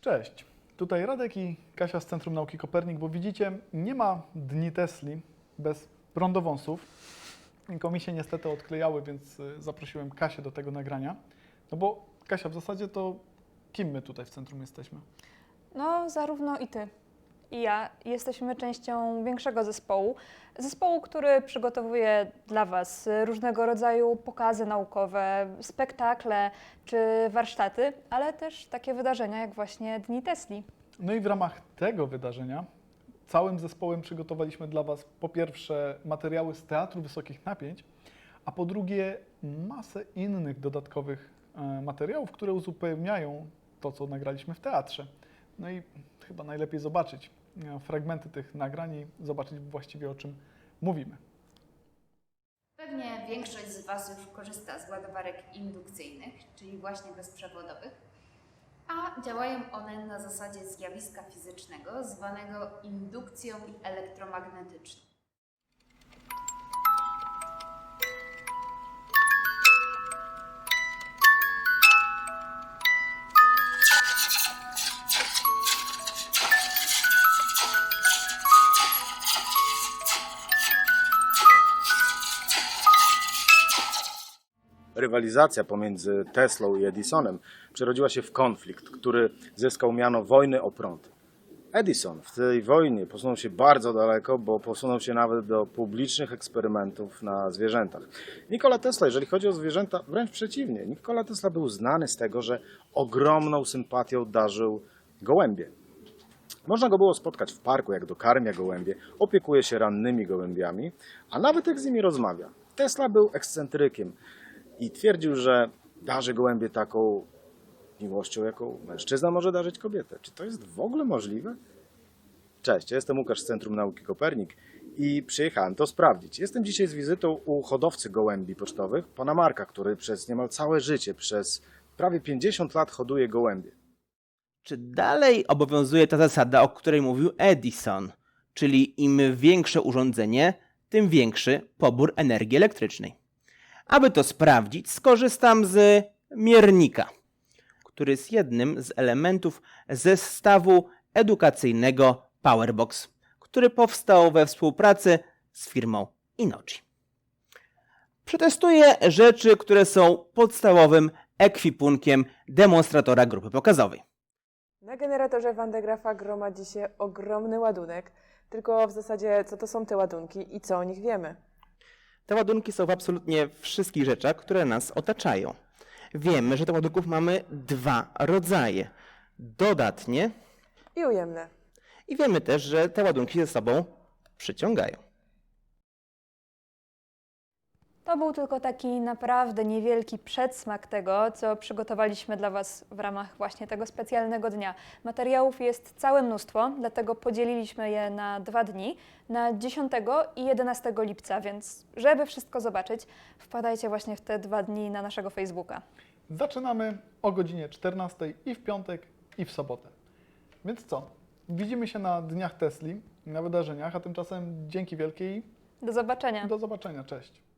Cześć, tutaj Radek i Kasia z Centrum Nauki Kopernik, bo widzicie, nie ma dni Tesli bez prądowąsów. Komi się niestety odklejały, więc y, zaprosiłem Kasię do tego nagrania. No bo Kasia, w zasadzie to kim my tutaj w centrum jesteśmy? No, zarówno i ty. I ja jesteśmy częścią większego zespołu. Zespołu, który przygotowuje dla Was różnego rodzaju pokazy naukowe, spektakle czy warsztaty, ale też takie wydarzenia jak właśnie Dni Tesli. No i w ramach tego wydarzenia całym zespołem przygotowaliśmy dla Was po pierwsze materiały z Teatru Wysokich Napięć, a po drugie masę innych dodatkowych e, materiałów, które uzupełniają to, co nagraliśmy w teatrze. No i chyba najlepiej zobaczyć e, fragmenty tych nagrań i zobaczyć właściwie o czym mówimy. Pewnie większość z Was już korzysta z ładowarek indukcyjnych, czyli właśnie bezprzewodowych, a działają one na zasadzie zjawiska fizycznego zwanego indukcją elektromagnetyczną. Rywalizacja pomiędzy Teslą i Edisonem przerodziła się w konflikt, który zyskał miano wojny o prąd. Edison w tej wojnie posunął się bardzo daleko, bo posunął się nawet do publicznych eksperymentów na zwierzętach. Nikola Tesla, jeżeli chodzi o zwierzęta, wręcz przeciwnie. Nikola Tesla był znany z tego, że ogromną sympatią darzył gołębie. Można go było spotkać w parku, jak dokarmia gołębie, opiekuje się rannymi gołębiami, a nawet jak z nimi rozmawia. Tesla był ekscentrykiem i twierdził, że darzy gołębie taką miłością, jaką mężczyzna może darzyć kobietę. Czy to jest w ogóle możliwe? Cześć, ja jestem Łukasz z Centrum Nauki Kopernik i przyjechałem to sprawdzić. Jestem dzisiaj z wizytą u hodowcy gołębi pocztowych, pana Marka, który przez niemal całe życie, przez prawie 50 lat hoduje gołębie. Czy dalej obowiązuje ta zasada, o której mówił Edison, czyli im większe urządzenie, tym większy pobór energii elektrycznej? Aby to sprawdzić, skorzystam z miernika, który jest jednym z elementów zestawu edukacyjnego Powerbox, który powstał we współpracy z firmą Inochi. Przetestuję rzeczy, które są podstawowym ekwipunkiem demonstratora grupy pokazowej. Na generatorze Van de Graafa gromadzi się ogromny ładunek, tylko w zasadzie co to są te ładunki i co o nich wiemy? Te ładunki są w absolutnie wszystkich rzeczach, które nas otaczają. Wiemy, że tych ładunków mamy dwa rodzaje. Dodatnie I ujemne. i wiemy też, że te ładunki ze sobą przyciągają. To był tylko taki naprawdę niewielki przedsmak tego, co przygotowaliśmy dla Was w ramach właśnie tego specjalnego dnia. Materiałów jest całe mnóstwo, dlatego podzieliliśmy je na dwa dni, na 10 i 11 lipca, więc żeby wszystko zobaczyć, wpadajcie właśnie w te dwa dni na naszego Facebooka. Zaczynamy o godzinie 14 i w piątek, i w sobotę. Więc co? Widzimy się na dniach Tesli, na wydarzeniach, a tymczasem dzięki wielkie i Do zobaczenia. do zobaczenia. Cześć.